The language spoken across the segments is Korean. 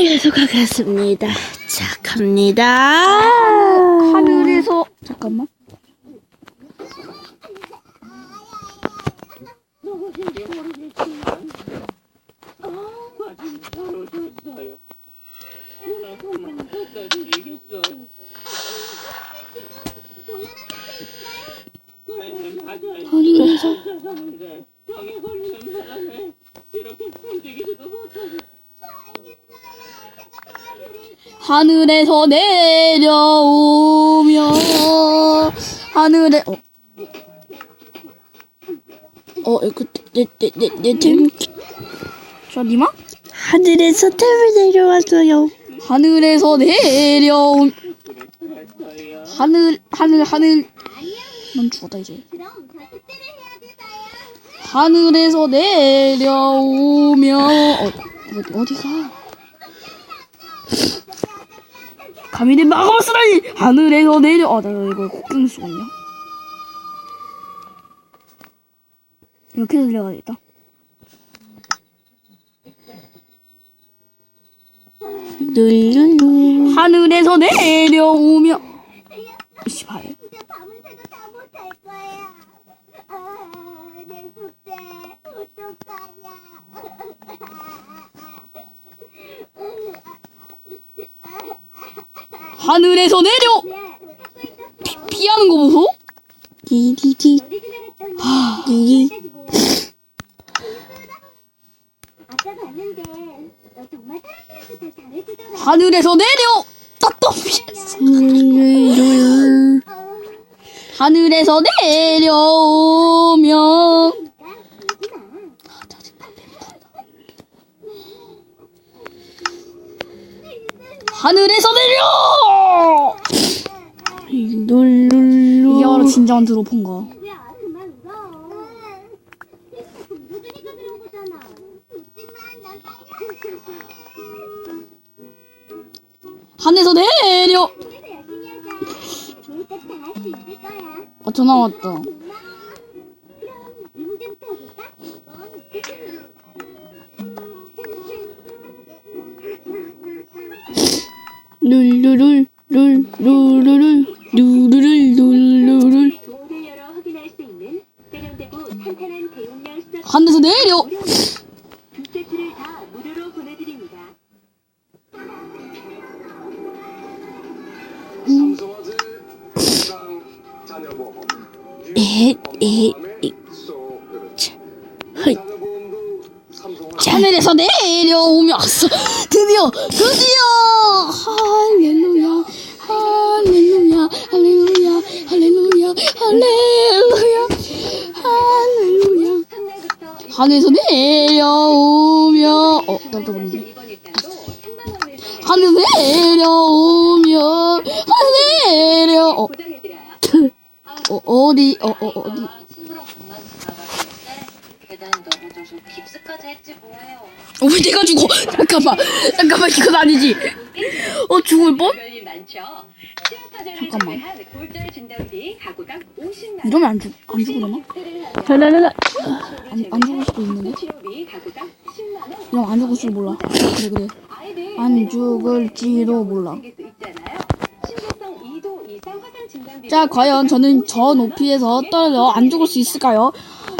네, 계속 하겠습니다. 자, 갑니다. 하늘에서 잠깐만. 하늘에서 하늘에서 내려오며 하늘에 어. 어, 이거 내내 내 내 템. 저 니마? 하늘에서 템이 내려왔어요. 하늘에서 내려온 하늘 하늘 하늘 넌 죽었다 이제 하늘에서 내려오며 어, 어디 어디가 마음을 쓰다니! 하늘에서 내려! 아나 이거 쓰고 있냐 이렇게 내려가야겠다. 하늘에서 내려오며 씨발 이제 밤을 새도 다 못할 거야. 아, 내 숙제 어떡하냐. 하늘에서 내려 피, 피하는 거 보소? 디디디. 디디. 하늘에서 내려. 어, 하늘에서 마. 하늘에서 내려 룰루루. 이게 바로 진정한 난 빨리. 하늘에서 내려. 어 전화 왔다? 룰루룰. 룰루루룰. 루루룰 탄탄한 대용량 수납 하늘에서 내려 두 세트를 다 무료로 보내드립니다. 삼성화재 건강 자녀보험 에, 에, 에. 헐. 자녀보험도 삼성화재 하늘에서 내려오며 왔어 드디어 드디어 할렐루야 할렐루야 할렐루야 할렐루야 할렐루야 할렐루야 첫날부터 하늘에서 내려오며 어 깜짝 놀랐네 이번 일당도 생방송을 하늘 내려오며 하늘 내려 어. 어 어디 어, 어 어디. 어, 왜 내가 죽어 잠깐만 잠깐만 이건 아니지 어 죽을 뻔 잠깐만. 제외한 골절 진단비 각오당 50만 원. 이러면 안 죽 안 죽으려나 랄랄랄라. 안, 안 죽을 수도 있는데 치료비 각오당 10만 원. 이러면 안 죽을 줄 몰라 그래 그래 안 죽을지도 몰라 생길 수 있잖아요. 심각성 2도 이상 화상 진단비. 자 과연 저는 저 높이에서 떨어져 안 죽을 수 있을까요?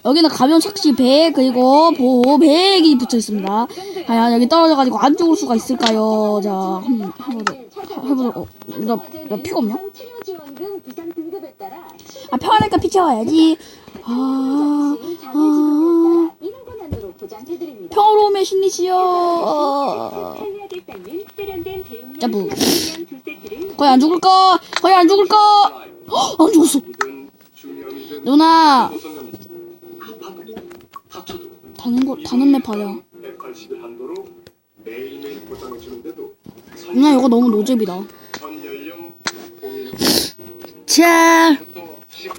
여기는 가벼운 착시 100 그리고 보호 100이 붙어 있습니다. 과연 여기 떨어져가지고 안 죽을 수가 있을까요? 자 한번 해보도록 어, 나, 나 피가 없냐? 아 평하니까 피 채워야지. 아, 아. 평화로움의 신이시여. 용량 두 세트를 거의 안 죽을까? 거의 안 죽을까? 헉, 안 죽었어. 누나 다는 거 다는 맵 하자. 180일 한도로 매일매일 보장해 주는데도 누나 이거 너무 노잼이다. 자,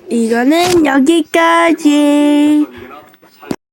이거는 여기까지.